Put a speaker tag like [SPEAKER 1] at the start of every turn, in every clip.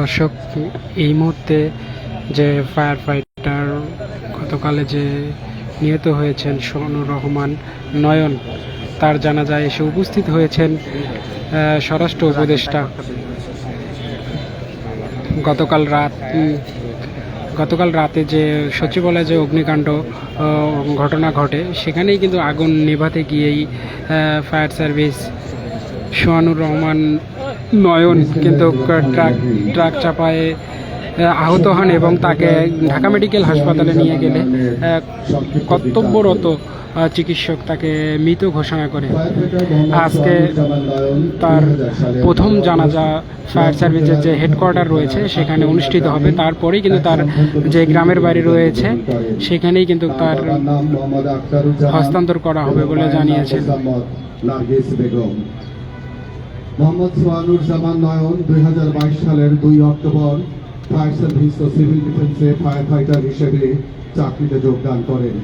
[SPEAKER 1] দর্শক, এই মুহূর্তে যে ফায়ার ফাইটার গতকালে যে নিহত হয়েছেন সোনুর রহমান নয়ন, তার জানাজায় এসে উপস্থিত হয়েছেন স্বরাষ্ট্র উপদেষ্টা। গতকাল রাত গতকাল রাতে যে সচিবালয়ে যে অগ্নিকাণ্ড ঘটনা ঘটে, সেখানেই কিন্তু আগুন নেভাতে গিয়েই ফায়ার সার্ভিস সোহানুর রহমান নয়ন কিন্তু ট্রাক ট্রাক চাপায় আহ, আহত হন এবং তাকে ঢাকা মেডিকেল হাসপাতালে নিয়ে গেলে কর্তব্যরত চিকিৎসক তাকে মৃত ঘোষণা করে। আজকে তার প্রথম জানাজা ফায়ার সার্ভিসের যে হেডকোয়ার্টার রয়েছে সেখানে অনুষ্ঠিত হবে। তারপরেই কিন্তু তার যে গ্রামের বাড়ি রয়েছে সেখানেই কিন্তু তার হস্তান্তর করা হবে বলে
[SPEAKER 2] বেগম। মোহাম্মদ সোহানুর জামান নয়ন, দুই সালের দুই অক্টোবর ফায়ার সার্ভিস ও সিভিল ডিফেন্সে ফায়ার ফাইটার হিসেবে চাকরিতে যোগদান করেন।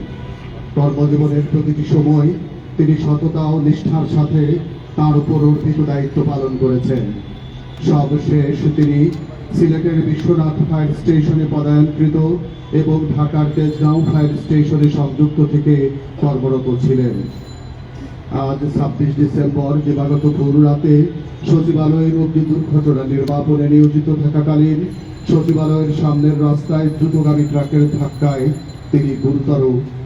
[SPEAKER 2] কর্মজীবনের প্রতিটি সময় তিনি সততা ও নিষ্ঠার সাথে তার উপর অর্পিত দায়িত্ব পালন করেছেন। সর্বশেষ তিনি সিলেটের বিশ্বনাথ ফায়ার স্টেশনে পদায়নকৃত এবং ঢাকার তেজগাঁও ফায়ার স্টেশনে সংযুক্ত থেকে কর্মরত ছিলেন। আজ ছাব্বিশ ডিসেম্বর দিবাগত ভোর রাতে সচিবালয়ের অগ্নি দুর্ঘটনা নির্বাপনে নিয়োজিত থাকাকালীন সচিবালয়ের সামনের রাস্তায় দ্রুতগামী ট্রাকের ধাক্কায় তিনি গুরুতর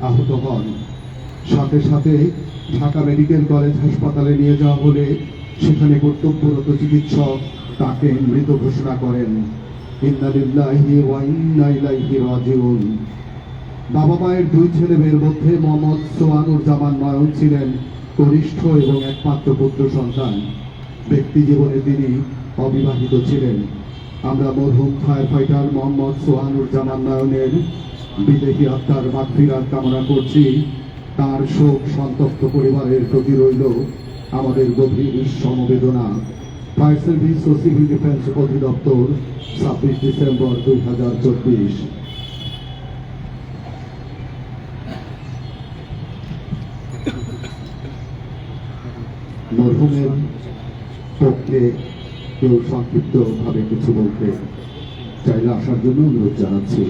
[SPEAKER 2] আহত হন। সাথে সাথে ঢাকা মেডিকেল কলেজ হাসপাতালে নিয়ে যাওয়া হলে সেখানে কর্তব্যরত চিকিৎসক তাকে মৃত ঘোষণা করেন। বাবা মায়ের দুই ছেলে মেয়ের মধ্যে মোহাম্মদ সোয়ানুর জামান নয়ন ছিলেন কনিষ্ঠ এবং একমাত্র পুত্র সন্তান। ব্যক্তি জীবনে তিনি অবিবাহিত ছিলেন। আমরা মরহুম ফায়ার ফাইটার মোহাম্মদ সোহানুর জামান নয়নের বিদেহী আত্মার মাতৃরাত কামনা করছি। তার শোক সন্তপ্ত পরিবারের প্রতি রইল আমাদের গভীর সমবেদনা। ফায়ার সার্ভিস ও সিভিল ডিফেন্স অধিদপ্তর ছাব্বিশ ডিসেম্বর দুই হাজার চব্বিশ। পক্ষে কেউ সংক্ষিপ্ত ভাবে কিছু বলতে চাইলে আসার জন্য অনুরোধ জানাচ্ছি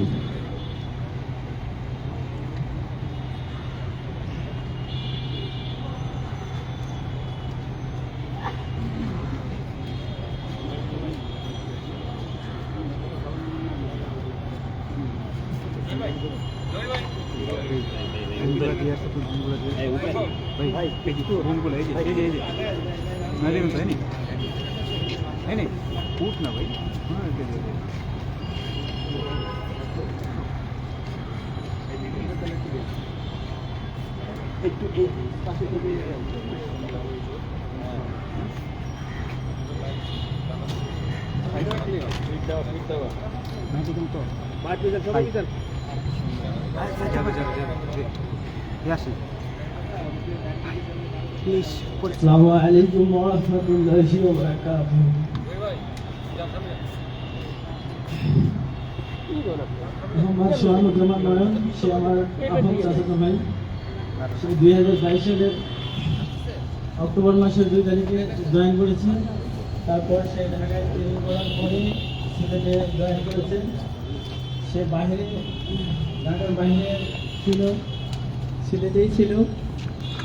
[SPEAKER 3] আসসালামু আলাইকুম ওয়া রাহমাতুল্লাহি ওয়া বারাকাতুহু মোহাম্মদ সোহানুজ্জামান নয়ন সে আমার আপন চাচাতো ভাই। সে দুই হাজার বাইশ সালের অক্টোবর মাসের দুই তারিখে জয়েন করেছে। তারপর সে ঢাকায় ট্রেনিং করার পরে সিলেটে জয়েন করেছে। সে বাইরে, ঢাকার বাইরে ছিল, সিলেটেই ছিল।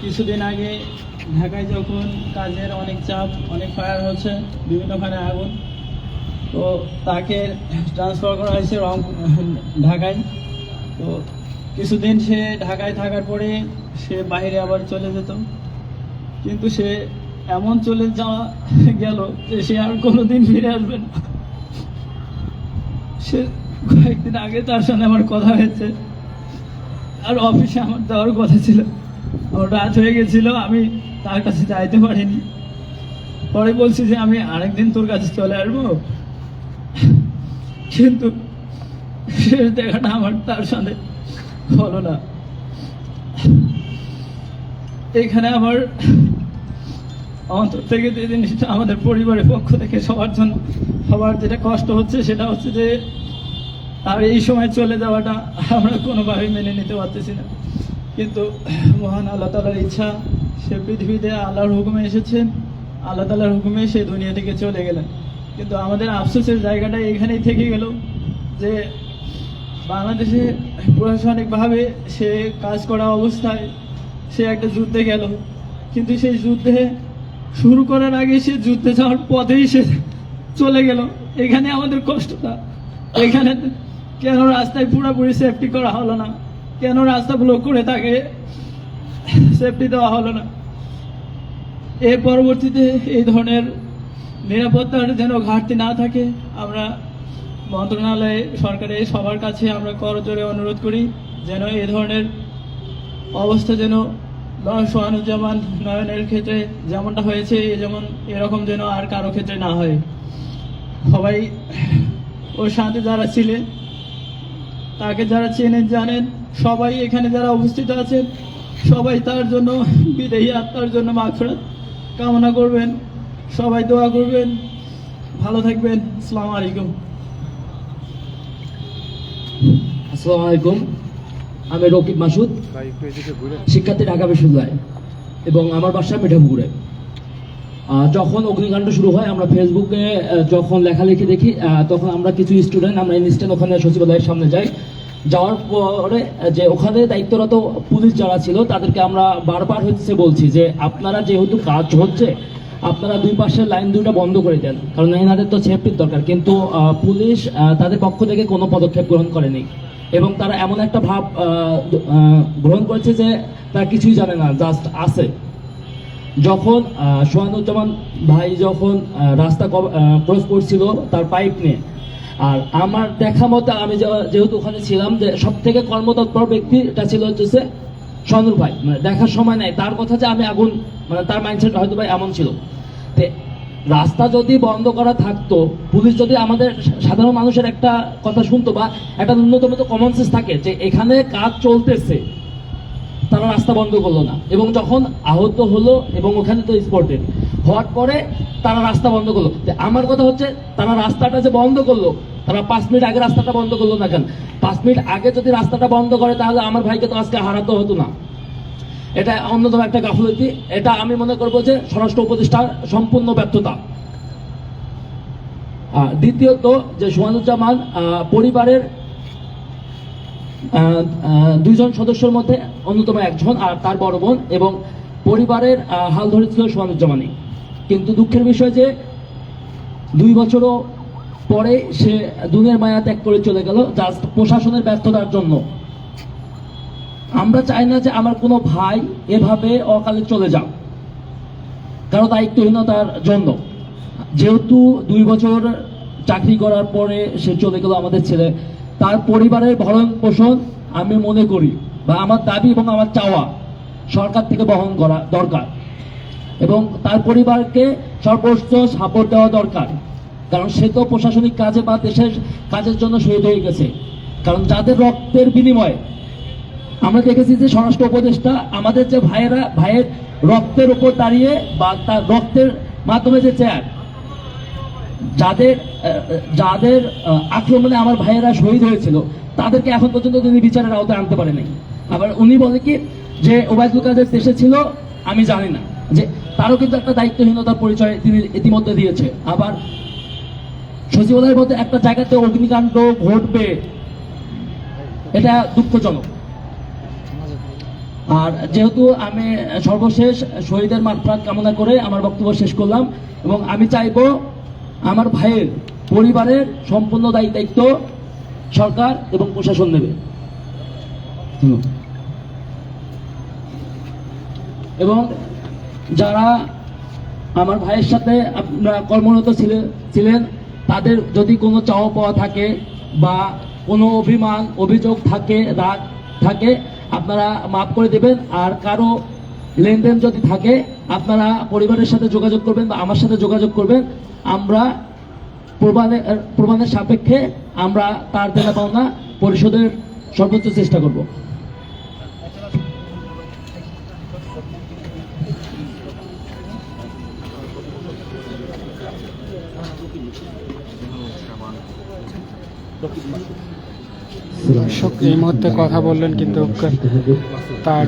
[SPEAKER 3] কিছুদিন আগে ঢাকায় যখন কাজের অনেক চাপ, অনেক ফায়ার হচ্ছে, বিভিন্ন বিভিন্নখানে আগুন। তো তাকে ট্রান্সফার করা হয়েছে রং ঢাকায়। তো কিছুদিন সে ঢাকায় থাকার পরে সে বাইরে আবার চলে যেত। কিন্তু সে এমন চলে যাওয়া গেল যে সে আর কোনোদিন ফিরে আসবে না। সে কয়েকদিন আগে তার সঙ্গে আমার কথা হয়েছে। আর অফিসে আমার দেওয়ার কথা ছিল। আমার রাত হয়ে গেছিল, আমি তার কাছে যাইতে পারিনি। পরে বলছি যে আমি আরেকদিন তোর কাছে চলে আসব। কিন্তু শেষ দেখাটা আমার তার সাথে হলো না। এখানে আমার অন্তর থেকে যে জিনিসটা আমাদের পরিবারের পক্ষ থেকে সবার জন্য সবার যেটা কষ্ট হচ্ছে সেটা হচ্ছে যে আর এই সময় চলে যাওয়াটা আমরা কোনোভাবে মেনে নিতে পারতেছি না। কিন্তু মহান আল্লাহ তালার ইচ্ছা, সে পৃথিবীতে আল্লাহর হুকুমে এসেছেন, আল্লাহ তালার হুকুমে সে দুনিয়া থেকে চলে গেলেন। কিন্তু আমাদের আফসোসের জায়গাটা এখানেই থেকে গেল যে বাংলাদেশে প্রশাসনিকভাবে সে কাজ করা অবস্থায় সে একটা যুদ্ধে গেল। কিন্তু সেই যুদ্ধে শুরু করার আগে সে যুদ্ধে যাওয়ার পথেই সে চলে গেল। এখানে আমাদের কষ্টটা। এখানে কেন রাস্তায় পুরোপুরি সেফটি করা হলো না? কেন রাস্তা ব্লক করে তাকে সেফটি দেওয়া হলো না? এর পরবর্তীতে এই ধরনের নিরাপত্তার যেন ঘাটতি না থাকে, আমরা মন্ত্রণালয়ে সরকারের সবার কাছে আমরা করজোরে অনুরোধ করি যেন এ ধরনের অবস্থা যেন সোহানুজ্জামান নয়নের ক্ষেত্রে যেমনটা হয়েছে, এ যেমন এরকম যেন আর কারও ক্ষেত্রে না হয়। সবাই ওর সাথে যারা ছিলেন তাকে যারা চেনেন, জানেন, সবাই এখানে যারা অবস্থিত আছেন, সবাই তার জন্য বিদেহী আত্মার জন্য মাগফিরাত কামনা করবেন। সবাই দোয়া করবেন। ভালো থাকবেন। আসসালামু আলাইকুম।
[SPEAKER 4] আসসালামু আলাইকুম। আমি রকিব মাসুদ শিক্ষার্থী ঢাকা বিশ্ববিদ্যালয় এবং আমার বাসা মিঠাপুকুরে যখন অগ্নিকাণ্ড শুরু হয় আমরা ফেসবুকে যখন লেখালেখি দেখি তখন আমরা কিছু স্টুডেন্ট আমরা ইনস্ট্যান্ট ওখানে সচিবালয়ের সামনে যাই। যাওয়ার পরে যে ওখানে দায়িত্বরত পুলিশ যারা ছিল তাদেরকে আমরা বারবার হচ্ছে বলছি যে আপনারা যেহেতু কাজ হচ্ছে আপনারা দুই পাশের লাইন দুটো বন্ধ করে দেন, কারণ এনাদের তো সেফটির দরকার। কিন্তু পুলিশ তাদের পক্ষ থেকে কোনো পদক্ষেপ গ্রহণ করেনি। এবং তারা এমন একটা ভাব গ্রহণ করেছে যে তারা কিছুই জানে না জাস্ট আছে। যখন সোহানুজ্জামান ভাই যখন রাস্তা ক্রস করছিল তার পাইপ নিয়ে। আর আমার দেখা মতো আমি যেহেতু ওখানে ছিলাম, যে সব থেকে কর্মতৎপর ব্যক্তিটা ছিল হচ্ছে সনুর ভাই মানে দেখার সময় নাই, তার কথা যে আমি আগুন মানে তার মাইন্ডসেট হয়তো ভাই এমন ছিল। তে রাস্তা যদি বন্ধ করা থাকতো, পুলিশ যদি আমাদের সাধারণ মানুষের একটা কথা শুনতো বা একটা ন্যূনতম তো কমন সেন্স থাকে যে এখানে কাজ চলতেছে, তারা রাস্তা বন্ধ করল না। এবং যখন আহত হলো এবং ওখানে তো স্পটেড হওয়ার পরে তারা রাস্তা বন্ধ করল। আমার কথা হচ্ছে, তারা রাস্তাটা যে বন্ধ করল তারা পাঁচ মিনিট আগে রাস্তাটা বন্ধ করল না কেন? পাঁচ মিনিট আগে যদি রাস্তাটা বন্ধ করে, তাহলে আমার ভাইকে তো আজকে হারাতে হতো না। এটা অন্যতম একটা গাফলতি। এটা আমি মনে করব যে স্বরাষ্ট্র উপদেষ্টার সম্পূর্ণ ব্যর্থতা। দ্বিতীয়ত যে সোহানুজ্জামান পরিবারের দুইজন সদস্যের মধ্যে অন্যতম একজন আর তার বড় বোন এবং পরিবারের হাল ধরেছিল সোহানুজ্জামানই। কিন্তু দুঃখের বিষয় যে দুই বছরও পরে সে দুনিয়ার মায়া ত্যাগ করে চলে গেল জাস্ট প্রশাসনের ব্যর্থতার জন্য। আমরা চাই না যে আমার কোনো ভাই এভাবে অকালে চলে যাক। কারও দায়িত্বহীনতার জন্য। যেহেতু দুই বছর চাকরি করার পরে সে চলে গেল আমাদের ছেলে, তার পরিবারের ভরণ পোষণ আমি মনে করি বা আমার দাবি এবং আমার চাওয়া সরকার থেকে বহন করা দরকার এবং তার পরিবারকে সর্বোচ্চ সাপোর্ট দেওয়া দরকার। কারণ সে তো প্রশাসনিক কাজে বা দেশের কাজের জন্য শহীদ হয়ে গেছে। কারণ যাদের রক্তের বিনিময়ে আমরা দেখেছি যে স্বরাষ্ট্র উপদেষ্টা আমাদের যে ভাইয়েরা, ভাইয়ের রক্তের উপর দাঁড়িয়ে বা তার রক্তের মাধ্যমে যে চেয়ার যাদের যাদের আক্রমণে আমার ভাইয়েরা শহীদ হয়েছিল, তাদেরকে এখন পর্যন্ত তিনি বিচারের আওতায় আনতে পারেনি আবার উনি বলে কি, যে ওবায়দুল কাদের দেশে ছিল, আমি জানি না। যে তারও কিন্তু একটা দায়িত্বহীনতার পরিচয় তিনি ইতিমধ্যে দিয়েছে। আবার সচিবালয়ের মধ্যে একটা জায়গাতে অগ্নিকাণ্ড ঘটবে, এটা দুঃখজনক আর যেহেতু আমি সর্বশেষ শহীদের মাত্রাত কামনা করে আমার বক্তব্য শেষ করলাম, এবং আমি চাইব আমার ভাইয়ের পরিবারের সম্পূর্ণ দায়ী দায়িত্ব সরকার এবং প্রশাসন নেবে। এবং যারা আমার ভাইয়ের সাথে আপনারা কর্মরত ছিলেন ছিলেন তাদের যদি কোনো চাওয়া পাওয়া থাকে বা কোনো অভিমান, অভিযোগ থাকে, রাগ থাকে, আপনারা মাফ করে দেবেন। আর কারও লেনদেন যদি থাকে, আপনারা পরিবারের সাথে যোগাযোগ করবেন বা আমার সাথে যোগাযোগ করবেন। আমরা প্রমাণের প্রমাণের সাপেক্ষে আমরা তার দেনা পাওনা পরিশোধের সর্বোচ্চ চেষ্টা করব।
[SPEAKER 1] দর্শক এই মুহূর্তে কথা বললেন কিন্তু তার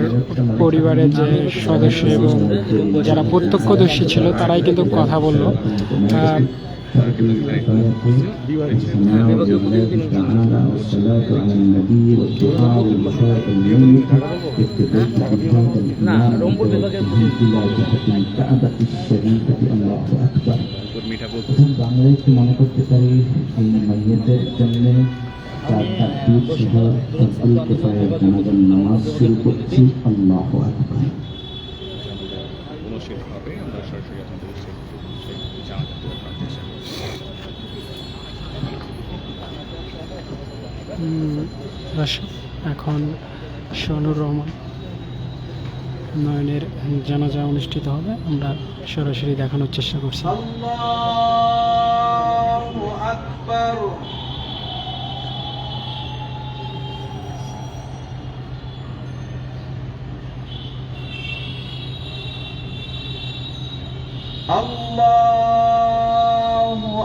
[SPEAKER 1] পরিবারের যে সদস্য এবং যারা প্রত্যক্ষদর্শী ছিল, তারাই কিন্তু কথা বলল। আহ,
[SPEAKER 5] فرض الكفاية السماع لله تعالى والصلاة على النبي والدعاء والبشارة الميت اتباع هذا الإمام إلى جهة الكعبة الشريفة الله أكبر প্রথম বাংলায় কি মনে করতে পারি এই মাইয়াদের জন্য চার তাকবীর সহ ফজল কেফায়ের জানাজার নামাজ শুরু করছি আল্লাহ আকবার
[SPEAKER 1] দর্শক, এখন শানুর রহমান নয়নের জানাজা অনুষ্ঠিত হবে। আমরা সরাসরি দেখানোর চেষ্টা করছি।
[SPEAKER 6] আল্লাহু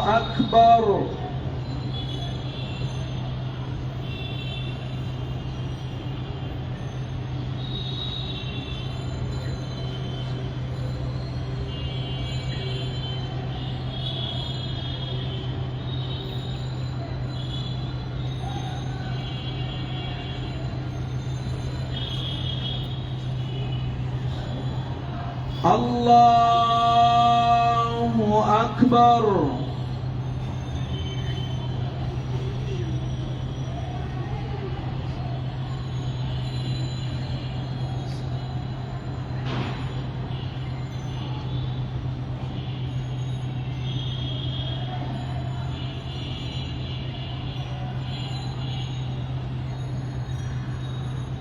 [SPEAKER 6] আকবার। الله أكبر.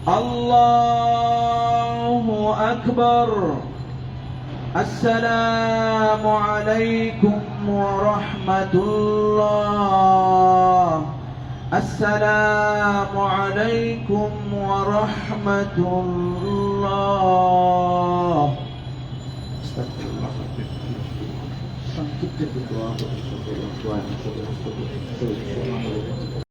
[SPEAKER 6] الله أكبر. السلام عليكم ورحمة الله. السلام عليكم ورحمة الله. استغفر الله الله